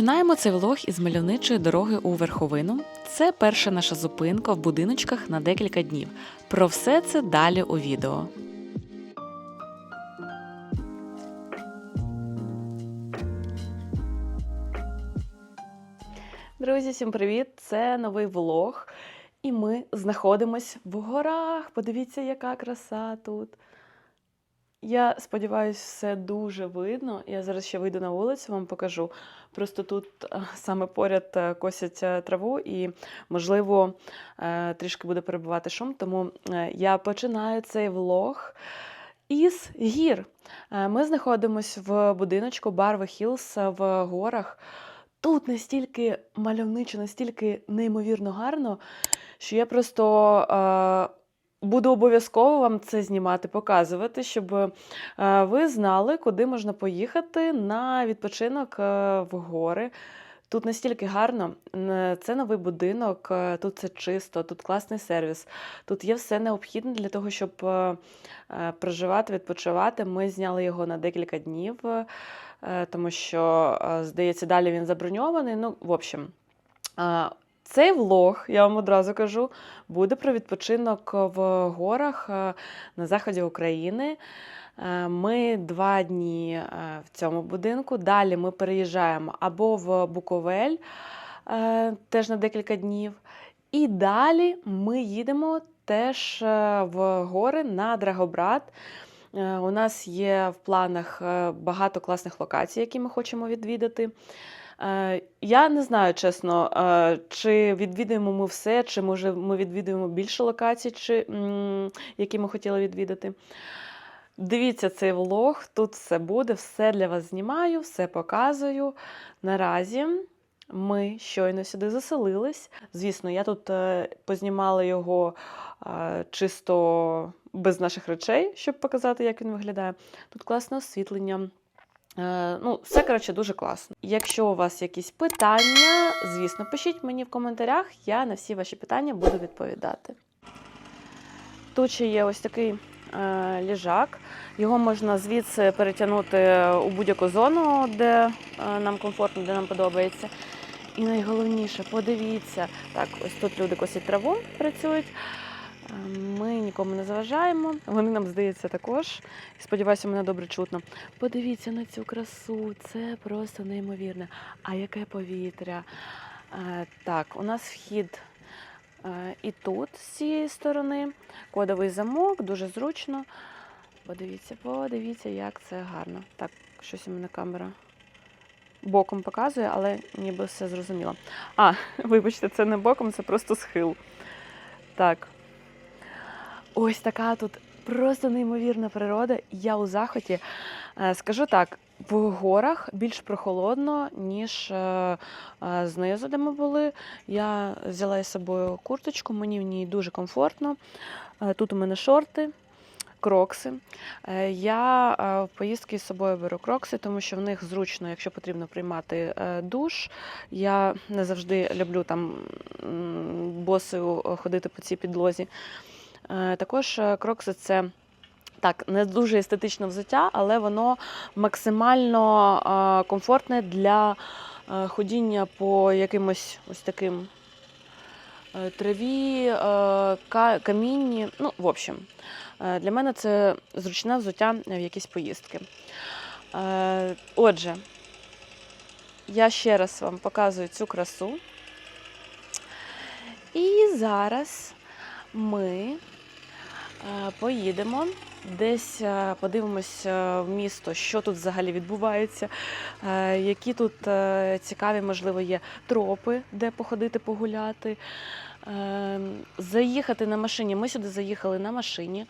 Розпочинаємо цей влог із мальовничої дороги у верховину. Це перша наша зупинка в будиночках на декілька днів. Про все це далі у відео. Друзі, всім привіт! Це новий влог. І ми знаходимось в горах. Подивіться, яка краса тут. Я сподіваюся, все дуже видно. Я зараз ще вийду на вулицю, вам покажу. Просто тут е, саме поряд е, косять е, траву, і, можливо, трішки буде перебувати шум. Тому я починаю цей влог із гір. Ми знаходимося в будиночку Барви Хілс в горах. Тут настільки мальовничо, настільки неймовірно гарно, що я просто е, буду обов'язково вам це знімати, показувати, щоб е, ви знали, куди можна поїхати на відпочинок е, в гори. Тут настільки гарно, це новий будинок, е, тут це чисто, тут класний сервіс, тут є все необхідне для того, щоб е, е, проживати, відпочивати. Ми зняли його на декілька днів, е, тому що, е, здається, далі він заброньований. Ну, в общем, е, цей влог, я вам одразу кажу, буде про відпочинок в горах е, на заході України. Е, Ми два дні е, в цьому будинку. Далі ми переїжджаємо або в Буковель, теж на декілька днів. І далі ми їдемо теж в гори на Драгобрат. У нас є в планах багато класних локацій, які ми хочемо відвідати. Е, Я не знаю, чесно, е, чи відвідуємо ми все, чи може ми відвідуємо більше локацій, чи, які ми хотіли відвідати. Дивіться цей влог, тут все буде, все для вас знімаю, все показую. Наразі ми щойно сюди заселились. Звісно, я тут е, познімала його чисто без наших речей, щоб показати, як він виглядає. Тут класне освітлення. Е, Ну, все, коротше, дуже класно. Якщо у вас якісь питання, звісно, пишіть мені в коментарях, я на всі ваші питання буду відповідати. Тут ще є ось такий е, ліжак. Його можна звідси перетягнути у будь-яку зону, де е, нам комфортно, де нам подобається. І найголовніше, подивіться, так, ось тут люди косять траву, працюють. Е, Ми нікому не заважаємо. Вони нам здається також. Сподіваюся, мене добре чутно. Подивіться на цю красу, це просто неймовірне. А яке повітря? Е, Так, у нас вхід е, і тут з цієї сторони. Кодовий замок, дуже зручно. Подивіться, подивіться, як це гарно. Так, щось у мене камера боком показує, але ніби все зрозуміло. А, вибачте, це не боком, це просто схил. Так. Ось така тут просто неймовірна природа. Я у захваті. Е, Скажу так, в горах більш прохолодно, ніж е, е, знизу, де ми були. Я взяла із собою курточку, мені в ній дуже комфортно. Тут у мене шорти. Крокси. Я в поїздки з собою беру крокси, тому що в них зручно, якщо потрібно приймати душ. Я не завжди люблю там босою ходити по цій підлозі. Е, Також е, крокси це так, не дуже естетичне взуття, але воно максимально е, комфортне для ходіння по якимось ось таким траві, камінні. Ну, в общем, для мене це зручне взуття в якісь поїздки. Отже, я ще раз вам показую цю красу. І зараз ми поїдемо десь е, подивимось е, в місто, що тут взагалі відбувається, е, які тут е, цікаві, можливо, є тропи, де походити, погуляти. Е, Заїхати на машині. Ми сюди заїхали на машині.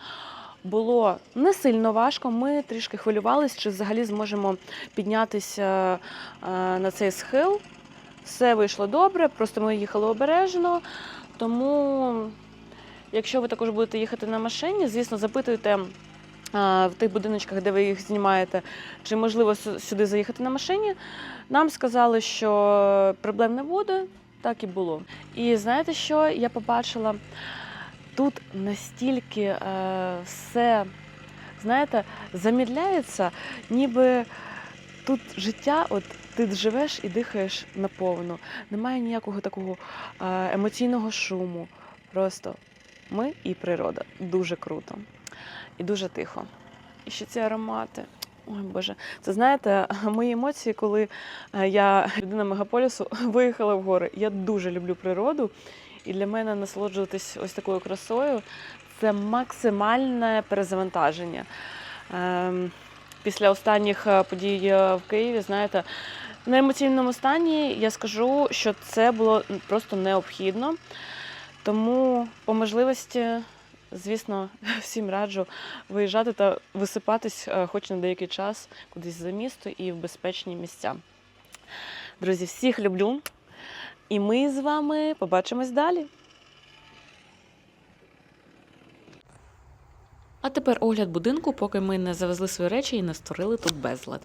Було не сильно важко. Ми трішки хвилювались, чи взагалі зможемо піднятися е, на цей схил. Все вийшло добре, просто ми їхали обережно. Тому, якщо ви також будете їхати на машині, звісно, запитуйте в тих будиночках, де ви їх знімаєте, чи можливо сюди заїхати на машині. Нам сказали, що проблем не буде, так і було. І знаєте що? Я побачила тут настільки е, все, знаєте, замідляється, ніби тут життя, от ти живеш і дихаєш наповну. Немає ніякого такого е, емоційного шуму. Просто ми і природа. Дуже круто. І дуже тихо. І ще ці аромати. Ой Боже, це знаєте, мої емоції, коли е, я людина мегаполісу виїхала в гори. Я дуже люблю природу, і для мене насолоджуватись ось такою красою це максимальне перезавантаження. Ем, Після останніх е, подій е, в Києві, знаєте, на емоційному стані я скажу, що це було просто необхідно. Тому по можливості, звісно, всім раджу виїжджати та висипатись е, хоч на деякий час кудись за місто і в безпечні місця. Друзі, всіх люблю. І ми з вами побачимось далі. А тепер огляд будинку, поки ми не завезли свої речі і не створили тут безлад.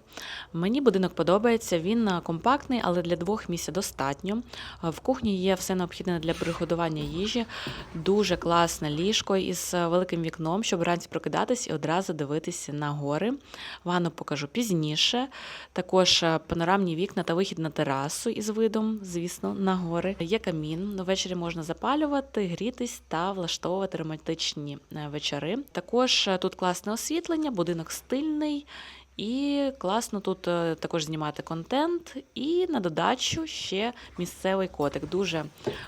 Мені будинок подобається, він компактний, але для двох місць достатньо. В кухні є все необхідне для приготування їжі, дуже класне ліжко із великим вікном, щоб вранці прокидатись і одразу дивитися на гори. Ванну покажу пізніше. Також панорамні вікна та вихід на терасу із видом, звісно, на гори. Є камін. Ввечері можна запалювати, грітись та влаштовувати романтичні е, вечори. Також е, тут класне освітлення, будинок стильний. І класно тут е, також знімати контент. І на додачу ще місцевий котик. Дуже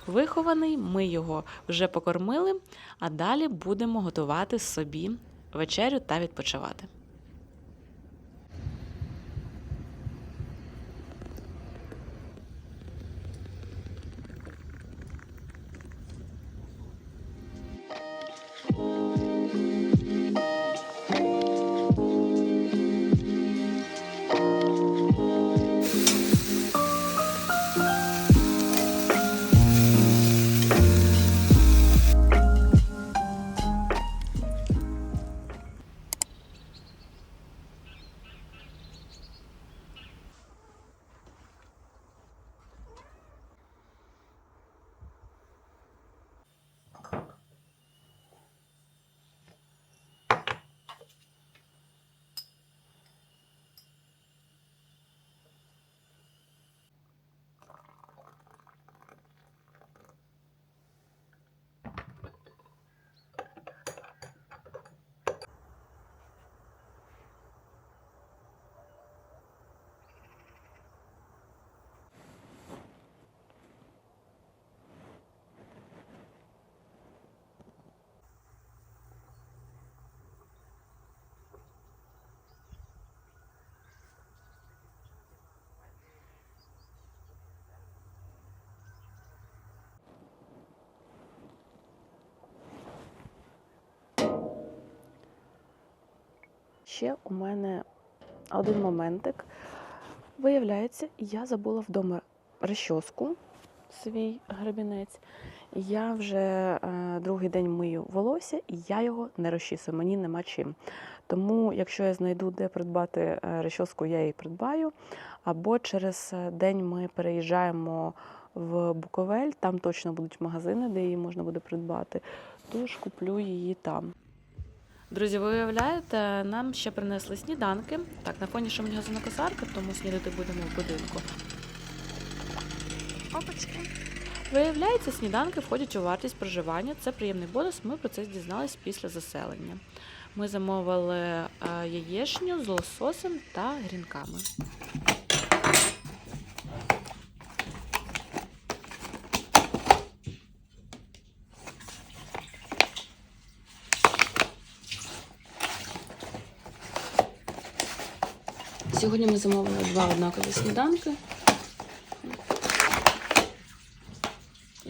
вихований. Ми його вже покормили, а далі будемо готувати собі вечерю та відпочивати. Ще у мене один моментик. Виявляється, я забула вдома розчоску, свій гребінець. Я вже е, другий день мию волосся, і я його не розчісую, мені нема чим. Тому, якщо я знайду, де придбати е, розчоску, я її придбаю. Або через е, день ми переїжджаємо в Буковель, там точно будуть магазини, де її можна буде придбати. Тож куплю її там. Друзі, ви уявляєте, нам ще принесли сніданки. Так, на фоні шумить газонокосарка, тому снідати будемо в будинку. Опачки. Виявляється, сніданки входять у вартість проживання. Це приємний бонус. Ми про це дізнались після заселення. Ми замовили е, яєчню з лососем та грінками. Сьогодні ми замовили два однакові сніданки.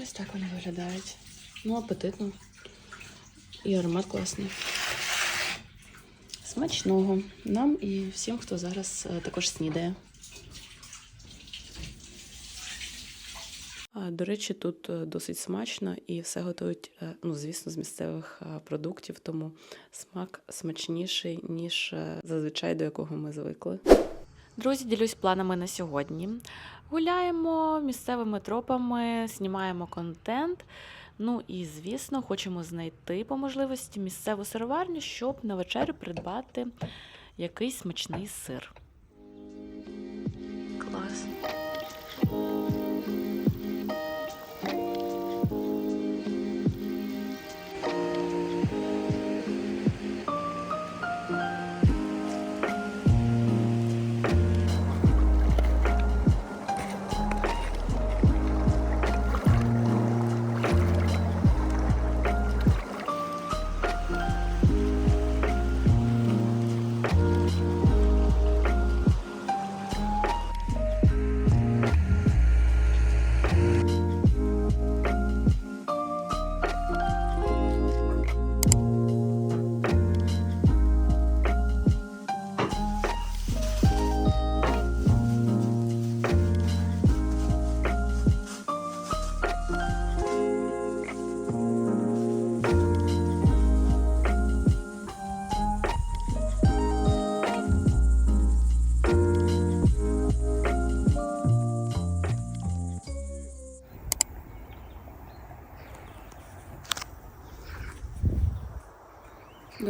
Ось так вони виглядають. Ну, апетитно. І аромат класний. Смачного нам і всім, хто зараз е, також снідає. До речі, тут е, досить смачно і все готують, е, ну, звісно, з місцевих е, продуктів, тому смак смачніший, ніж зазвичай до якого ми звикли. Друзі, ділюсь планами на сьогодні. Гуляємо місцевими тропами, знімаємо контент. Ну і, звісно, хочемо знайти по можливості місцеву сироварню, щоб на вечерю придбати якийсь смачний сир.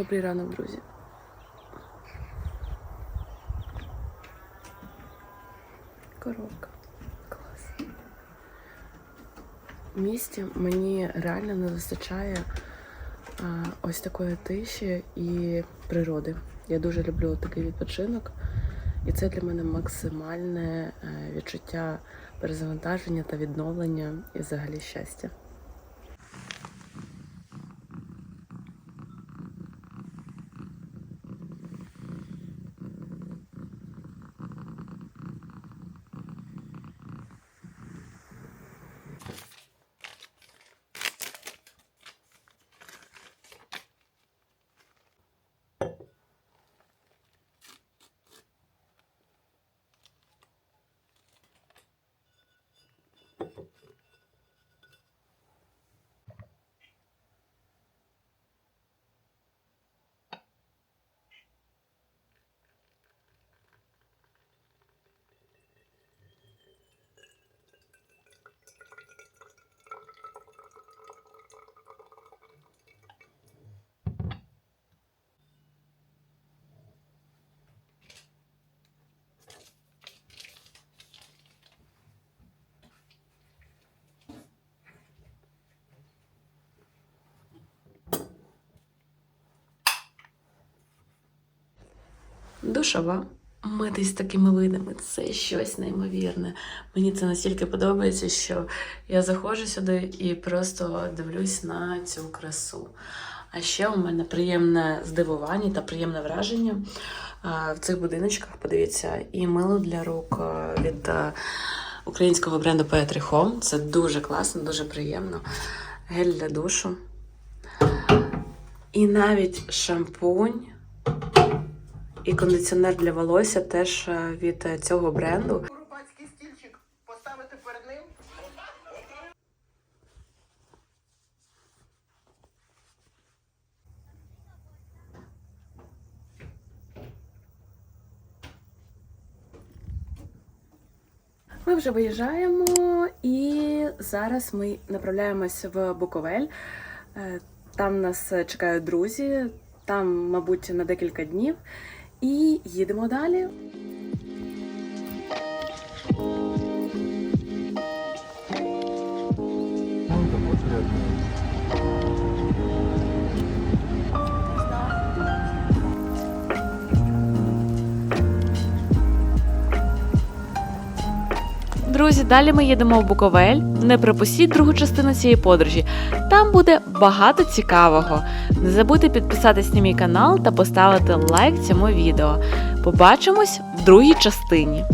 Добрий ранок, друзі. Коробка. Клас. В місті мені реально не вистачає а, ось такої тиші і природи. Я дуже люблю такий відпочинок, і це для мене максимальне е, відчуття перезавантаження та відновлення і взагалі щастя. Душова. Митись такими видами це щось неймовірне. Мені це настільки подобається, що я заходжу сюди і просто дивлюсь на цю красу. А ще у мене приємне здивування та приємне враження в цих будиночках. Подивіться, і мило для рук від українського бренду Poetry Home. Це дуже класно, дуже приємно. Гель для душу. І навіть шампунь і кондиціонер для волосся теж е, від е, цього бренду. Рубацький стільчик поставити перед ним. Ми вже виїжджаємо, і зараз ми направляємось в Буковель. Е, Там нас чекають друзі, там, мабуть, на декілька днів. І їдемо далі. Друзі, далі ми їдемо в Буковель. Не пропустіть другу частину цієї подорожі. Там буде багато цікавого. Не забудьте підписатись на мій канал та поставити лайк цьому відео. Побачимось в другій частині.